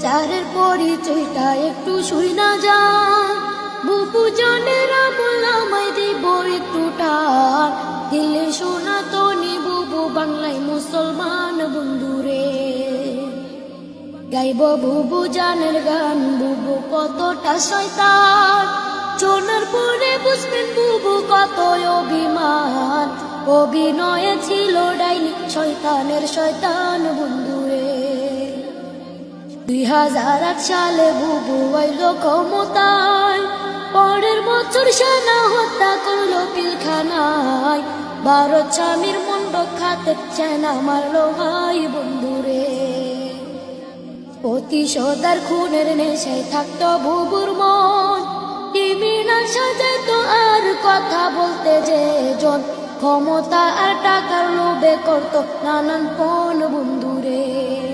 চারের পরিচয়টা একটু শুই না যা। বুবু জনেরা বললামাই দিব একটু দিলে শোনা তো বুবু বাংলায় মুসলমান বন্ধুরে। গাইব বুবু জানের গান, বুবু কতটা শয়তান। চোনার পরে বুঝবেন বুবু কত অভিমান। অভিনয়ে ছিল ডাইনি, শয়তানের শয়তান দুই হাজার আট সালে বুবু আইল ক্ষমতায়। পরের বছর সেনা হত্যা করল পিলখানায়। ভারত স্বামীর মন্ড খাতে সেনা মারলো ভাই বন্ধুরে। প্রতিশোধার খুনের নেশায় থাকতো বুবুর মন। টিমিনাল সাজাতো আর কথা বলতে যে জন। ক্ষমতা আর টাকার লোভে করতো নানান পণ বন্ধুরে।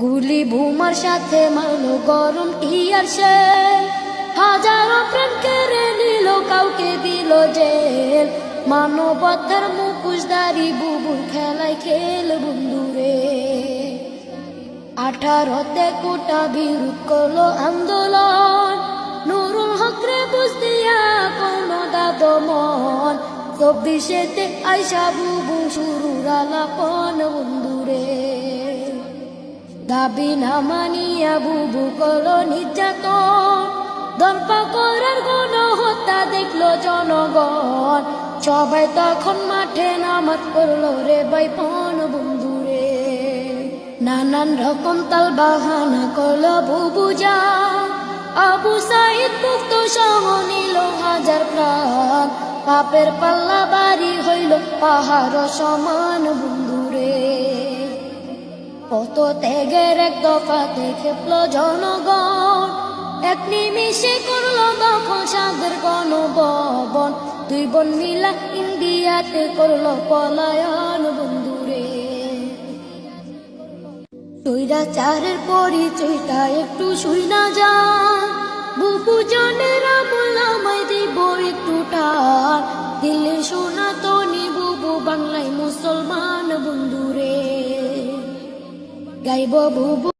গুলি ভুমার সাথে মারলো, গরম টিয়ার সে। হাজারো প্রাণ কেড়ে নিল, কাউকে দিল জেল। মানবতার মুখোশধারী বুবুর খেলায় খেল বন্ধুরে। আঠারোতে কোটা বিরোধ করল আন্দোলন। নুরুল হকরে বুঝ দিয়া কোনো দাদো মন চব্বিশেতে আইসা বুবু শুরুর আলাপন বন্ধুরে। দাবি না মানিয়া বুবু করল নির্যাতন। দর্পা করার গণ হত্যা দেখল জনগণ। সবাই তখন মাঠে নামাজ পড়ল রে বাইপন বন্ধুরে। নানান রকম তাল বাহানা করল বুবু যা। আবু সাইদ মুক্ত সহ নিল হাজার প্রাণ। পাপের পাল্লা বাড়ি হইল পাহাড় সমান বন্ধুরে এক দফা দেখে জনগণ। এক নিমিষে করল দখল সাদের গণভবন। দুই বোন মিলা ইন্ডিয়াতে করল পলায়ন বন্ধুরে। চারের পরিচয়টা একটু শুই না যা বুবু জনেরা গাইব বুবু